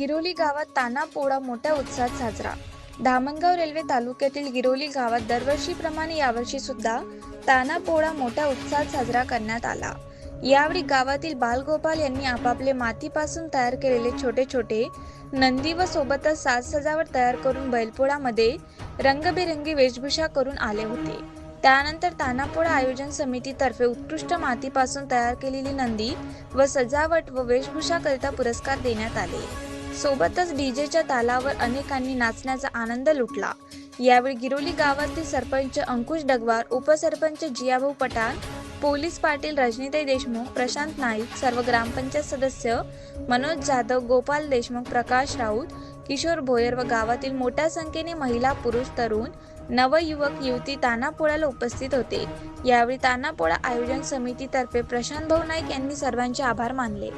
गिरोली गावात ताना पोळा मोठ्या उत्साहात साजरा. धामणगाव रेल्वे तालुक्यातील गिरोली गावात दरवर्षीप्रमाणे यावर्षी सुद्धा ताना पोळा मोठ्या उत्साहात साजरा करण्यात आला. यावेळी गावातील बालगोपाल यांनी आपापले मातीपासून तयार केलेले छोटे छोटे नंदी व सोबतच साज सजावट तयार करून बैलपोळामध्ये रंगबेरंगी वेशभूषा करून आले होते. त्यानंतर तानापोळा आयोजन समितीतर्फे उत्कृष्ट मातीपासून तयार केलेली नंदी व सजावट व वेशभूषाकरिता पुरस्कार देण्यात आले. सोबतच डीजेच्या तालावर अनेकांनी नाचण्याचा आनंद लुटला. यावेळी गिरोली गावातील सरपंच अंकुश डगवार उपसरपंच जियाभाऊ पठाण पोलीस पाटील रजनीताई देशमुख प्रशांत नाईक सर्व ग्रामपंचायत सदस्य मनोज जाधव गोपाल देशमुख प्रकाश राऊत किशोर भोयर व गावातील मोठ्या संख्येने महिला पुरुष तरुण नवयुवक युवती तानापोळ्याला उपस्थित होते. यावेळी तानापोळा आयोजन समितीतर्फे प्रशांत भाऊ नाईक यांनी सर्वांचे आभार मानले.